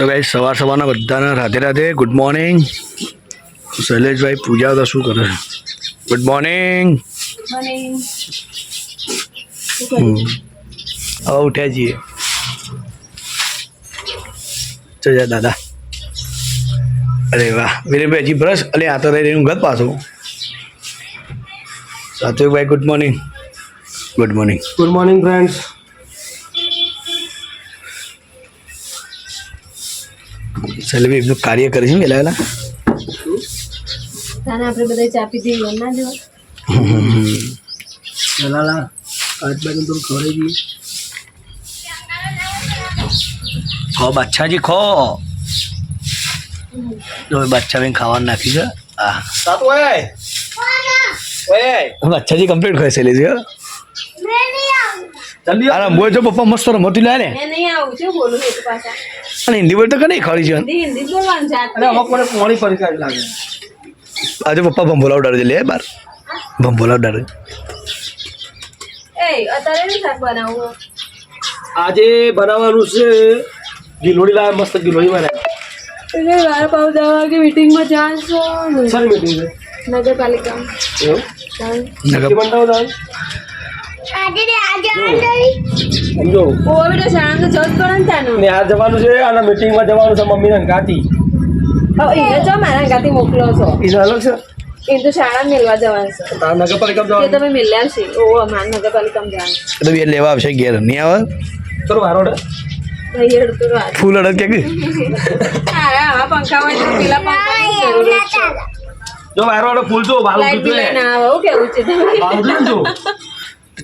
તો ભાઈ સવાર સવારના બધાને રાધે રાધે ગુડ મોર્નિંગ શૈલેષભાઈ પૂજા તો શું કરે? ગુડ મોર્નિંગ હવે ઉઠ્યા છીએ. ચલ જા દાદા. અરે વાહ વિરેનભાઈ હજી બ્રશ અલે આ તો રહી હું ઘર પાછું. Satvikbhai good morning good morning good morning friends Shaileshbhai એમનું કાર્ય કરે છે પેલા પેલા? તાને આપણે બધા ચા પીધી હોય ના જો પહેલાં આજ બાજુ થોડું ખવડાવી દઈએ. ખો બાદશાહજી ખો. જો બાદશાહ બેન ખાવાનું નાખી છે. હા સાતું હોય ઓય. બાદશાહજી કમ્પ્લીટ ખાય છે લેજે. જલ્દી અરે મોય જો પપ્પા મસ્ત રમતી લે ને. નહીં આવું છું બોલું એક પાછા? અને હિન્દી બોલ તો કઈ ખરી છે અમુક મને પોણી પડી લાગે. આજે પપ્પા ભંભોલા ઉડાડે છે લે બાર. ભંભોલા બનાવવું આજે બનાવવાનું છે ગિલોડી લાવે મસ્ત ગિલોડી બનાવે. વાર પાવ દવા વાગે મીટિંગમાં જાશો સારી મીટિંગ છે? નગરપાલિકા એવું? નગર ઓ બેટા શાળા તો જવું ને આ જવાનું છે અને મીટિંગમાં જવાનું છે મમ્મીને ગાતી હવે એને જો મારા ગાતી મોકલો છો. એ અલગ છે. એ તો શાળા મેળવા જવાનું છે. તાર નગરપાલિકા જવાનું? તમે મિલ્યા છે ઓ જવાનું બે લેવા આવશે ઘેર. નહીં આવે? ચલો વારો ડે ભાઈ હેડતું રાત ફૂલ અડદ કે કે? આવા પંખા હોય તો પેલા પંખાની જરૂર છે. જો વારો ફૂલ જો વાલો બિલ ના આવે કેવું છે જો.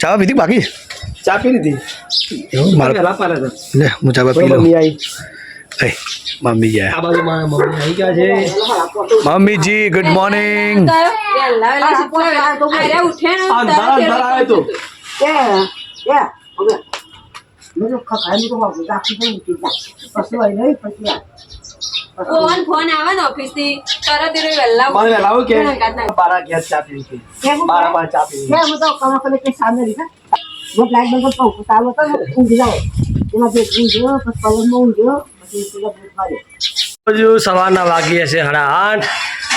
ચા પીધી બાકી? ચા પી લીધી. એવું? મારે પહેલા પારે લે હું ચા પી લઉં. મમ્મી આવી મમ્મી જાય આ બાજુ મમ્મી આવી ગયા છે. મમ્મીજી ગુડ મોર્નિંગ કયો? વહેલા વહેલા શીખવા અરે ઉઠે ને આ અંધારા અંધારા આવે તો ફોન ફોન આવે ને ઓફિસથી તરત એ વહેલા મારે વહેલા આવું કે ના, ના. બારા ઘેર ચા પી લીધી બારા બાર ચા પી લીધી હજુ સવારના વાગી હશે સાડા આઠ.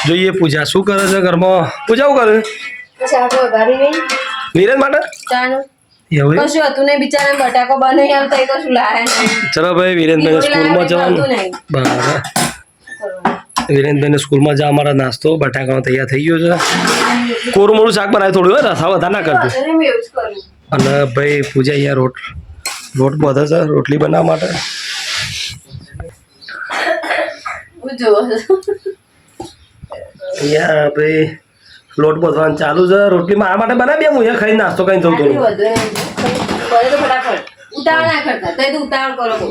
જોઈએ પૂજા શું કરે છે ઘરમાં? પૂજા શું કરે? વિરેન માટે? એમ? કશું હતું નહીં બિચારા બટાકો બનાવી આવતા કશું લાયા ચલો ભાઈ વિરેન્દ્રને સ્કૂલમાં જવાનું. બરાબર. વિરેન્દ્રને સ્કૂલમાં જવા મારા નાસ્તો બટાકાનો તૈયાર થઈ ગયો છે. કોરમોડું શાક બનાવે થોડું હોય રસા વધારે ના કરજો. અને ભાઈ પૂજા અહીંયા રોટ રોટ બધો છે રોટલી બનાવવા માટે. અહીંયા ભાઈ લોટ બધવાનું ચાલુ છે. રોટલી મારા માટે બનાવી હું એ ખાઈ નાસ્તો કઈ જઉં તું. નહીં. તો ફટાફટ. ઉતાવળ ના કરતા. તો એ તો ઉતાવળ કરો બહુ.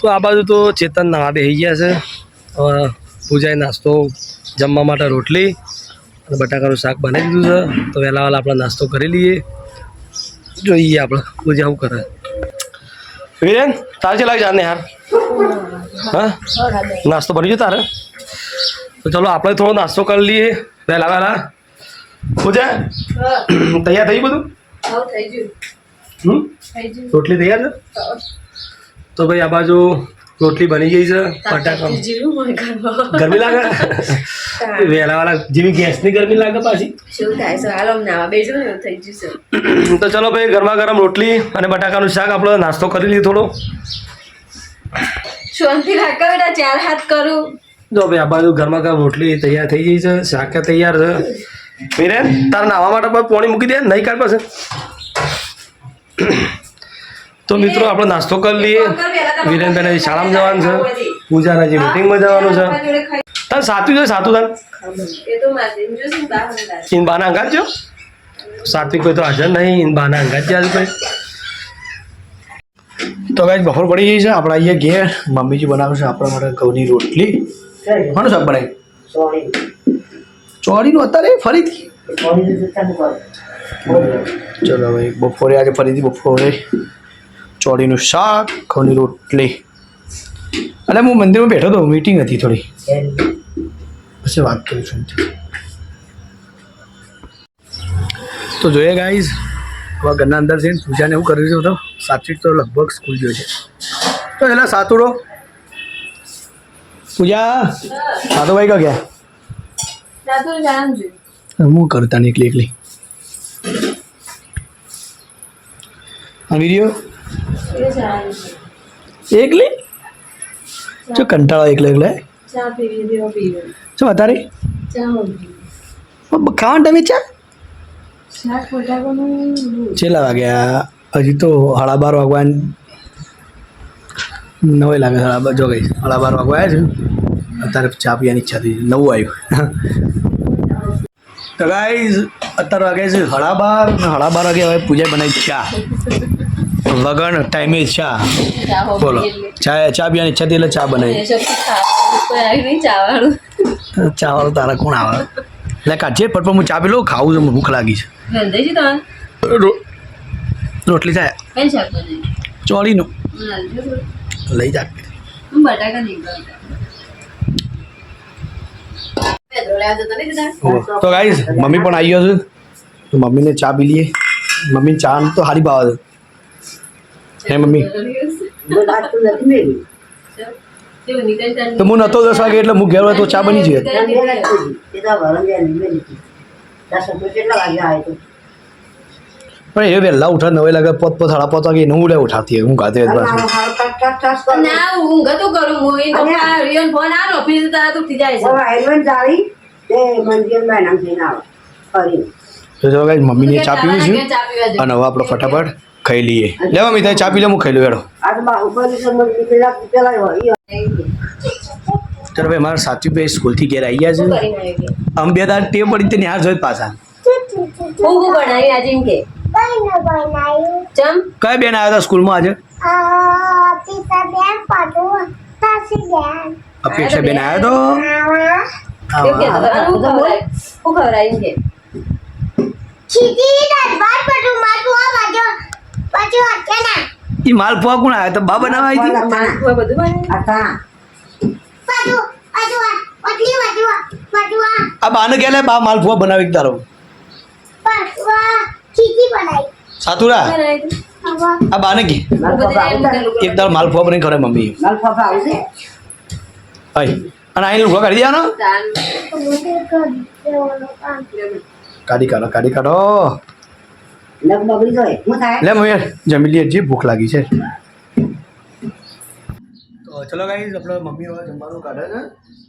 તો આ બાજુ તો ચેતન નાવા બેસી ગયા છે. હવે પૂજાએ નાસ્તો જમવા માટે રોટલી અને બટાકાનું શાક બનાવી દીધું છે. તો વહેલા વહેલા આપણે નાસ્તો કરી લઈએ. જોઈએ આપણે પૂજા શું કરે. વિરેન તારે છે લાગે જાને યાર? હા? નાસ્તો બની ગયો તારે? તો ચલો આપણે થોડો નાસ્તો કરી લઈએ. વહેલા વહેલા પૂજા તૈયાર થઈ બધું? રોટલી તૈયાર છે? તો ભાઈ આ બાજુ રોટલી બની ગઈ છે ઘરમાં. ગરમી લાગે? વેલા વાળા જેવી ગેસની ગરમી લાગે પાછી. શું થાય છે? હાલો અમને બેજો થઈ ગયું તો ચલો ભાઈ ગરમા ગરમ રોટલી અને બટાકાનું શાક આપણે નાસ્તો કરી લઈએ થોડો. શાંતિ રાખો બેટા ચાર હાથ કરું. જો ભાઈ આ બાજુ ઘરમાં ઘર રોટલી તૈયાર થઈ ગઈ છે, શાક તૈયાર છે? મીરેન તારે નાવા માટે પણ મૂકી દે, નહીં કાઢ પાસે. તો મિત્રો, આપણે નાસ્તો કરી લઈએ. વિરેનભાઈને શાળામાં જવાનું છે. પૂજાના જે મિટિંગમાં જવાનું છે. તાર સાતું છે સાતું તાર. ઇન બાના અંગાત જો. સાત્વિક કોઈ તો હાજર નહીં ઇન બાના અંગાત જ્યાં ભાઈ તો ગાઈસ બફર પડી ગઈ છે, આપણે અહીંયા ઘેર. મમ્મીજી બનાવશે આપણા માટે ઘઉંની રોટલી. કોનું શાક બનાવી ચોળીનું અત્યારે ફરીથી? ચલો ભાઈ બપોરે આજે ફરીથી બપોરે ચોળીનું શાક ઘઉંની રોટલી. અને હું મંદિરમાં બેઠો હતો મીટિંગ હતી થોડી. પછી વાત કરું છું તો જોઈએ ગાઈઝ હવે ઘરના અંદર જઈને પૂજાને એવું કર્યું છે તો સાત્વિક તો લગભગ સ્કૂલ ગયો છે. તો એલા સાતુડો પૂજા હા તો ભાઈ કહો ગયા હું કરતા ને એકલી એકલી. આ વીડિયો એકલી? જો કંટાળો એકલે એકલે શું ચા ખાવાના ટાઈમે ચા? છેલ્લા વાગ્યા? હજી તો હાડા બાર વાગવા નવે લાગે સાડા જો ગઈ સાડા બાર વાગવા આવ્યા છે. અત્યારે ચા પીવાની ઈચ્છા થઈ નવું આવ્યું. તો ગાઈઝ અત્યારે વાગે છે સાડા બાર સાડા બાર વાગે હવે પૂજા બનાવી ચા. વગર ટાઈમે ચા. બોલો. ચા ચા પીવાની ઈચ્છા થઈ એટલે ચા બનાવી. ચા વાળું તારા કોણ આવે? એટલે કાચે પર હું ચા પી લઉં ખાવું છે ભૂખ લાગી છે. રોટલી થાય. ચોળીનું. લઈ જા હું બટાકા નહીં? તો ગાઈઝ મમ્મી પણ આવી ગયો છે તો મમ્મીને ચા પી લઈએ મમ્મીને ચા તો સારી ભાવે છે હે મમ્મી? તો હું નહોતો દસ વાગે એટલે હું ઘેર તો ચા બની જાય પણ એ વહેલા ઉઠા નવે લાગે પોત પોત સાડા પોત વાગે હું ઉઠાતી હું ગાતે ના ઊંઘ તો કરું હું એ આ રિયન ફોન તારા તો જાય છે. તો જો ગાઈઝ મમ્મીને ચા પીવું છે ચા પીવા અને હવે આપણે ફટાફટ ખાઈ લઈએ. લે મમ્મી તારે ચા પી લે હું ખાઈ લઉં એડો ચાલો ભાઈ મારા સાચી ભાઈ સ્કૂલથી ઘેર આવી ગયા છે. આવી? આમ બે દાર ટેવ પડી તે ન્યા જોઈ પાછા. હું હું બનાવી આજે કે? ચમ? કઈ બેન આવ્યા હતા સ્કૂલમાં આજે? અપેક્ષા બેન આવ્યા તો? કોણ આવ્યા? હતા બા બનાવવા આવી હતી? આ બાને કે લે? બા માલપુઆ બનાવી કે તારો. સાતુરા? બનાવી. આ બાને કે? એક દાળ માલપુઆ નહીં ખરે મમ્મી ભાઈ અને અહીં લુગડા કાઢી દેવાનો? કાઢી કાઢો કાઢી કાઢો. લે મમ્મી જમી લઈએ જે ભૂખ લાગી છે. ચલો ગાઈઝ આપણે મમ્મી હવે જમવાનું કાઢે છે.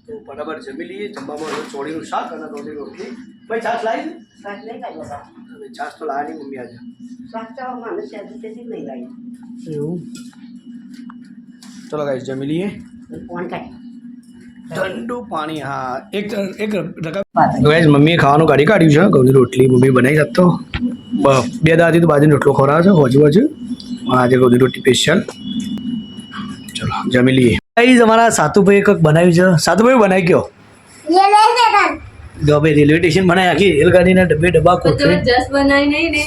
તો બરાબર જમી લઈએ. જમવામાં ચોળીનું શાક અને રોટલી રોટલી. ભાઈ છાશ લાવી અને છાશ તો લાવી મમ્મી આજે. એવું? ચલો ગાઈઝ જમી લઈએ. ઠંડુ પાણી હા. એક એક ગાઈઝ મમ્મીએ ખાવાનું કાઢી કાઢ્યું છે ઘઉંની રોટલી મમ્મી બનાવી શકતો બે દાદી તો બાજુનો રોટલો ખવડાવે છે હોજુ હોજુ. આજે ઘઉંની રોટલી સ્પેશિયલ જમી લઈએ. ગાઈઝ અમારા સાતુભાઈ કંઈક બનાવ્યું છે? સાતુભાઈ બનાવી ગયો જો ભાઈ રેલવે સ્ટેશન બનાવી આખી રેલગાડીના ડબ્બે ડબ્બા કોઈ કોથળી જસ્ટ બનાવી નહીં ને.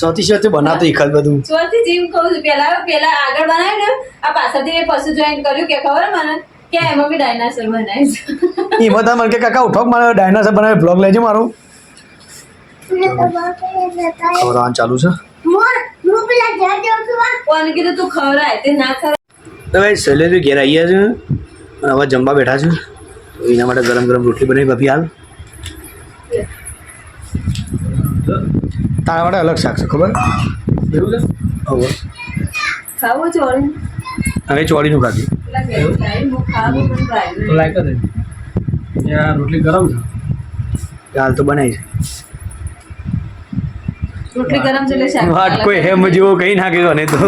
સોથી સૌથી બનાવતો એકાદ બધું. સોથી જીમ કહું છું પેલા પેલા આગળ બનાવ્યું ને આ પાછળથી મેં પશુ જોઈન કર્યું કે ખબર મને? કે એમાં બી ડાયનાસોર બનાવીશ એમાં તમે કે કાકા ઉઠોક મારો ડાયનાસોર બનાવે બ્લોગ લેજો મારું. ખવડાવવાનું ચાલુ છે? કોને કીધું તું ખવડાય તે ના ખવડાય. તો ભાઈ શૈલેષભાઈ ઘેર આવ્યા છે. અને હવે જમવા બેઠા છે. તો એના માટે ગરમ ગરમ રોટલી બનાવી ભાભી હાલ. તારા માટે અલગ શાક છે ખબર? હવે હવે ચોળીનું ખાધી રોટલી ગરમ છે. હાલ તો બનાવી છે. રોટલી ગરમ છે. એટલે શાક વાત કોઈ હેમ જેવો કહી નાખ્યો ને તો.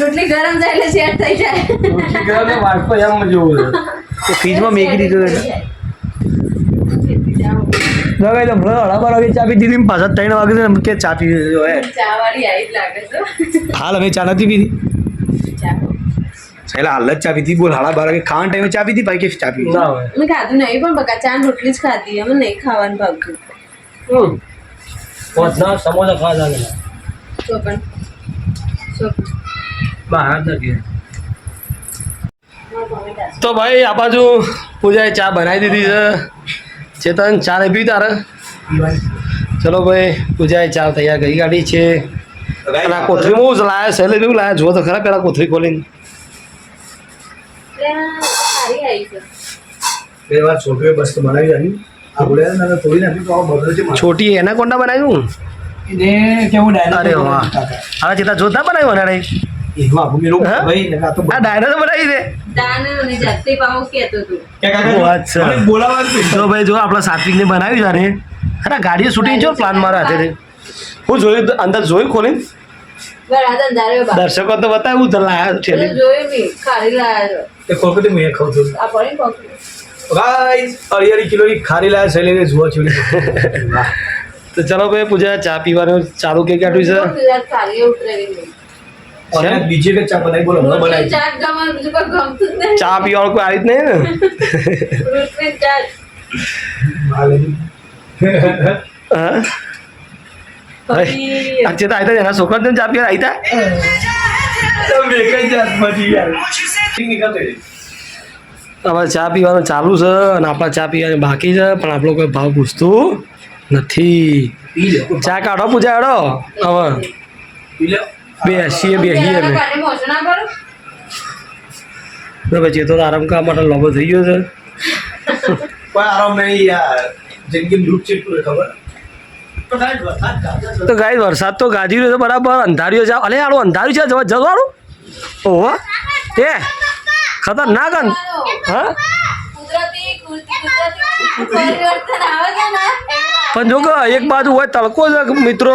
રોટલી ગરમ થાય એટલે સેટ થઈ જાય. રોટલી ગરમ ને વાત એમ હેમ જેવો તો ફ્રીજમાં મેકી દીધું એટલે બાર વાગે ચા પી દીધી ને પાછા ત્રણ વાગે છે કે ચા પી હોય ચા વાળી આવી લાગે છે. હાલ અમે ચા નથી પીધી. પહેલા હાલ જ ચા પીધી બોલ હાડા બાર વાગે ખાવાના ટાઈમે ચા પીધી ભાઈ કે ચા ના મેં ખાધું નહીં પણ બકા ચા રોટલી જ ખાધી અમે નહીં ખાવાનું ભાવતું હમ સમોસા ખાવા લાગેલા તો બહાર નથી તો ભાઈ આ બાજુ પૂજાએ ચા બનાવી દીધી છે. ચેતન ચા નહીં પી તારે? ચલો ભાઈ પૂજાએ ચા તૈયાર કરી કાઢી છે. અને આ કોથળીમાં હું જ લાયા શૈલેષ એવું લાયા. જો તો ખરા પેલા કોથળી ખોલીને. આવી છે. બે વાર છોકરીઓ બસ તો બનાવી નાખી છે. છોટી એના કોંડા બનાવ્યું? અરે વાહ. હવે ચેતા જોતા બનાવ્યું અનારે? ભાઈ ને બનાવી છે. તારે અરે ગાડીએ શૂટિંગ જો પ્લાન મારા હાથે હું જોયું તો અંદર જોયું બા દર્શકો તો બતાવ્યું તો લાયા છું. છો. ગાઈસ અઢી કિલો ની ખારી લાયા છે લઈને જુઓ છોડી તો ચલો ભાઈ પૂજા ચા પીવાનું ચાલુ કે કાઢ્યું છે? બીજે કે ચા બનાવી બોલો બનાવી ચા પીવાનું કોઈ આવી જ નહીં ને. હા? આજે તો આયતા એના છોકરા ને ચા પીવા આયતા? તમે યાર. હવે ચા પીવાનું ચાલુ છે અને આપણા ચા પીવાની બાકી છે પણ આપણો કોઈ ભાવ પૂછતું નથી. ચા કાઢો પૂજા હેડો. હવે બેસીએ બેસીએ અમે. પછી એ તો આરામ કરવા માટે લોબો થઈ ગયો છે. કોઈ આરામ નહીં યાર. જિંદગી લૂટ છે ખબર? તો કાંઈ વરસાદ છે. તો ગાય વરસાદ તો ગાજી રહ્યો છે બરાબર. અંધાર્યો છે. અલે આડું અંધાર્યું છે. જવા જવાનું ઓહો. એ ખતરનાક અન હા? કુદરતી કુદરતી પરિવર્તન આવે છે ને? પણ જો કે એક બાજુ હોય તડકો છે મિત્રો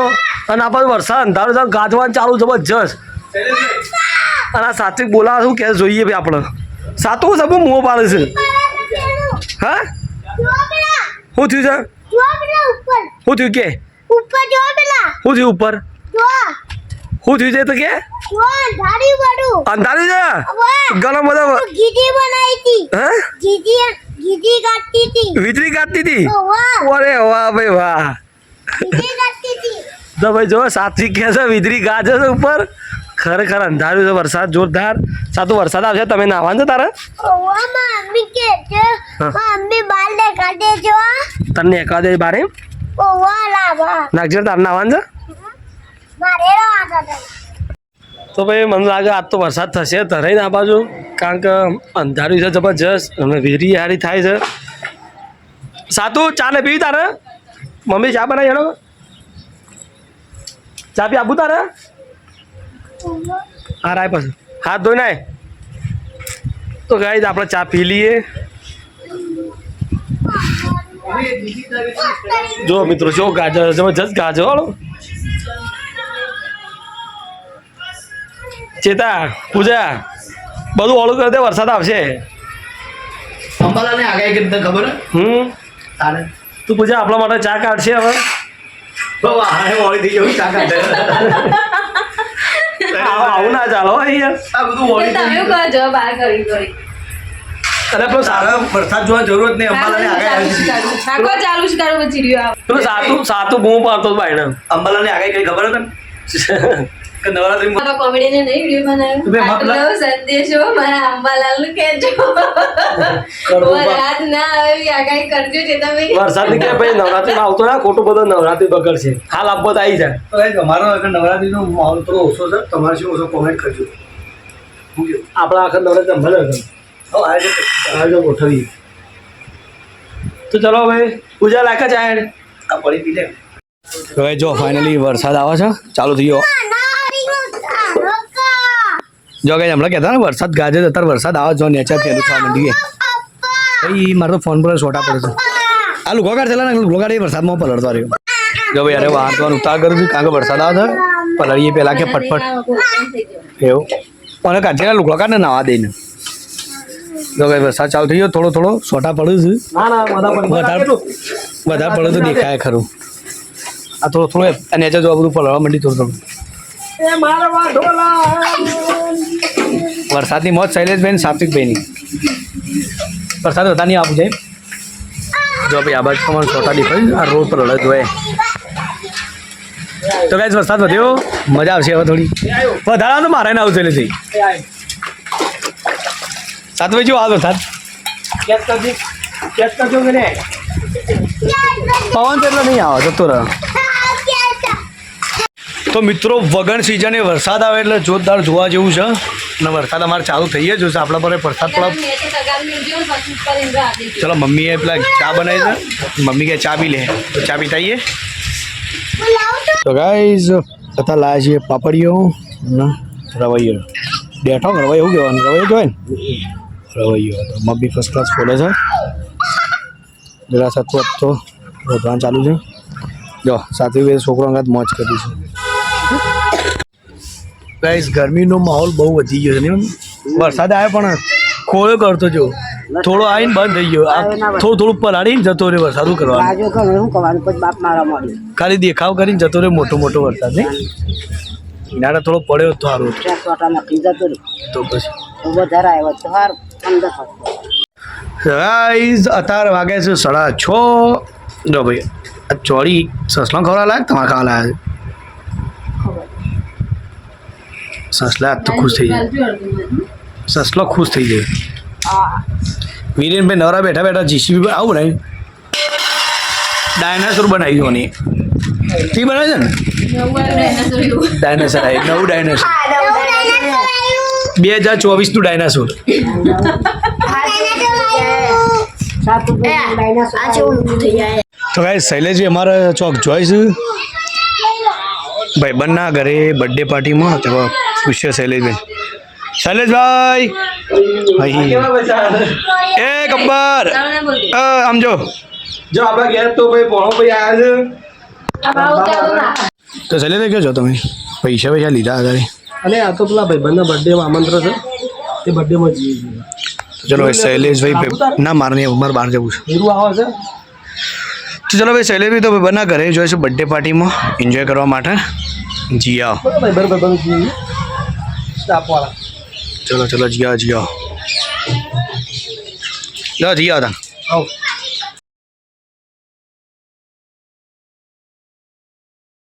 અને આ બાજુ વરસાદ અંધારું છે ગાજવાનું ચાલુ જબરજસ્ત અને આ સાત્વિક બોલાવે શું કે જોઈએ ભાઈ આપણે? સાતું સબુ મોં પાડે છે. હા? શું થયું છે? શું થયું કે? ઉપર જો પેલા. શું થયું ઉપર? શું થયું છે તો કે? અંધારું છે? ઘણા બધા ગીધી બનાવી હતી. હે? ગીધી ગીધી કાઢતી હતી. વીજળી કાઢતી હતી? અરે વાહ ભાઈ વાહ. તો ભાઈ જો સાત્વિક કહે છે વીજળી ગાજે છે ઉપર. ખરેખર અંધાર્યું છે વરસાદ જોરદાર. સાતું વરસાદ આવશે તમે નાવાનું છે તારે? તને એકા દે બારે. ઓવા લાવા નાખજો તારે નાવાનું છે? તો ભાઈ મને લાગે આજ તો વરસાદ થશે તરાઈ આ બાજુ. કારણ કે અંધારું છે જબરજસ્ત અને વીરી હારી થાય છે. સાતું ચા ને પીવી તારે? મમ્મી ચા બનાવી હેડો. ચા પી આપું તારે? હા રાય પછી. હાથ ધોઈ નાય. તો ગાઈ આપણે ચા પી લઈએ. જો મિત્રો જો ગાજર જબરજસ્ત ગાજર વાળો ચેતા પૂજા બધું ઓળું કરે વરસાદ આવશે. અંબાલાને આગાહી કરી તને ખબર હમ? તારે. તું પૂજા આપણા માટે ચા કાઢશે હવે. કાઢે. આવું આવું ના ચાલો અહીંયા. આ બધું મોડી થઈ તમે ગયું. કહો જો બહાર કરી કરી. અરે પેલો સારો વરસાદ જોવા જરૂર જ નહીં અંબાલાને આગાહી આવી ચાલુ જ કરું પછી સાતું સાતું બૂમ પાડતો હતો બાઈને અંબાલાને આગળ કઈ ખબર હે તને? કે નવરાત્રીમાં મારા કોમેડી ને નહીં વીડિયો બનાવ્યો. આટલો સંદેશો મારા અંબાલાલનું કહેજો વરસાદ ના આવે આગાહી કરજો જે તમે. વરસાદ કે ભાઈ નવરાત્રીમાં આવતો ના ખોટું બધો નવરાત્રી બગડશે. હાલ આપો તો આવી જાય તો guys, અમારો આગળ નવરાત્રીનો માહોલ થોડો ઓછો છે. તમારે શું ઓછો કોમેન્ટ કરજો. આપણા આખા નવરાત્રી ભલે હવે તો આજે ગોઠવીએ. તો ચલો ભાઈ પૂજા લાગે છે આ પડી પી લે. હવે જો ફાઇનલી વરસાદ આવે છે. ચાલુ થઈ ગયો જો કઈ હમણાં કહેતા ને વરસાદ ગાજે અત્યારે વરસાદ આવે જો નેચર પેલું થવા માંડી ભાઈ મારો તો ફોન પર છોટા પડે છે. આ લુગો કાઢ ને લુગો કાઢી વરસાદમાં પલળતો રહ્યો. જો ભાઈ અરે વાર તો ઉતાર કરું છું કારણ કે વરસાદ આવે છે પલળીએ પહેલાં કે ફટફટ. એવું. અને કાઢી લુગો કાઢને નાવા દઈને. જો ભાઈ વરસાદ ચાલુ થઈ ગયો થોડો થોડો છોટા પડ્યું છે. ના ના બધા પણ વધારે વધારે પડે તો દેખાય ખરું. આ થોડો થોડો નેચર જોવા બધું પલળવા માંડી થોડું થોડું. વરસાદની મોજ શૈલેષભાઈ સાત્વિકભાઈની વરસાદ વધારે નહીં આપું છે જો ભાઈ, આ બાજુ તમારે છોટા દેખાય આ રોડ પર લડત હોય તો કાંઈ વરસાદ વધ્યો? મજા આવશે હવે થોડી. વધારા તો મારે ના આવશે શૈલેષભાઈ સાતભાઈ જો આ વરસાદ. પવન તો એટલો નહીં આવે, જતો રહ્યો તો મિત્રો, વગણ સિઝને વરસાદ આવે એટલે જોરદાર જોવા જેવું છે. અને વરસાદ અમારે ચાલુ થઈ જ જશે આપણા પર વરસાદ પડે ચલો મમ્મીએ પેલા ચા બનાવી છે. મમ્મી કે ચા પી લે. તો ચા પીતા આવીએ તો ગાઈઝ અત્યારે લાયા છીએ પાપડીઓ અને રવૈયો. બેઠો રવૈયો એવું કહેવાનું? રવૈયો કહેવાય ને? રવૈયો તો મમ્મી ફર્સ્ટ ક્લાસ ખોલે છે. જરા સત્વ તો રોધવાનું ચાલુ છે. જો સાથે બે છોકરો અંગાત મોજ કરી છે. ગાઈઝ ગરમીનો માહોલ બહુ વધી ગયો છે ને વરસાદ આવ્યો પણ ખોળો કરતો જો. થોડો આવીને બંધ થઈ ગયો. થોડું થોડું પલાળીને જતો રહ્યો વરસાદ શું કરવાનું? મળી ખાલી દેખાવ કરીને જતો રહ્યો મોટો મોટો વરસાદ ને નાના થોડો પડ્યો તો સારું હતું. રહ્યો. તો પછી? રાઈઝ અત્યારે વાગે છે સાડા છ. જો ભાઈ ચોળી સસલો સસલા ખવડા લાયક? તમારે ખાવા લાયા છે સસલા આજ તો ખુશ થઈ જાય. સસલો ખુશ થઈ જાય. વિરેનભાઈ નવરા બેઠા બેઠા જીસીબી પર આવું બનાવ્યું ડાયનાસોર બનાવી દો ની તે બનાવે છે ને? ડાયનાસોર આવી નવું ડાયનાસોર બે હજાર ચોવીસનું ડાયનાસોર તો ભાઈ શૈલેષજી અમારે ચોક જોઈશું. ભાઈ બંના ઘરે બર્થડે પાર્ટીમાં તો પૂછ્યો શૈલેષભાઈ. શૈલેષભાઈ! અહીં એ ગબ્બર! આમ જો. જો આપણા ઘેર તો ભાઈ પોણો ભાઈ આવ્યા છે. તો શૈલેષભાઈ કહો છો તમે? પૈસા પૈસા લીધા હતા અને આ તો પેલા ભાઈબંધના બર્થડેમાં આમંત્રણ છે. તે બર્થડેમાં જઈએ ચલો ભાઈ શૈલેષભાઈ ના મારે નહીં મારે બહાર જવું છે. એવું આવે છે? તો ચલો ભાઈ સેલેબ્રી તો બંના ઘરે જોઈશું બર્થડે પાર્ટીમાં એન્જોય કરવા માટે. જી આવો. બરાબર ભાઈબંધ ભાઈબંધ જઈએ સ્ટાફવાળા ચલો ચલો જીયા જીયા જી લો જી આવો તા આવો.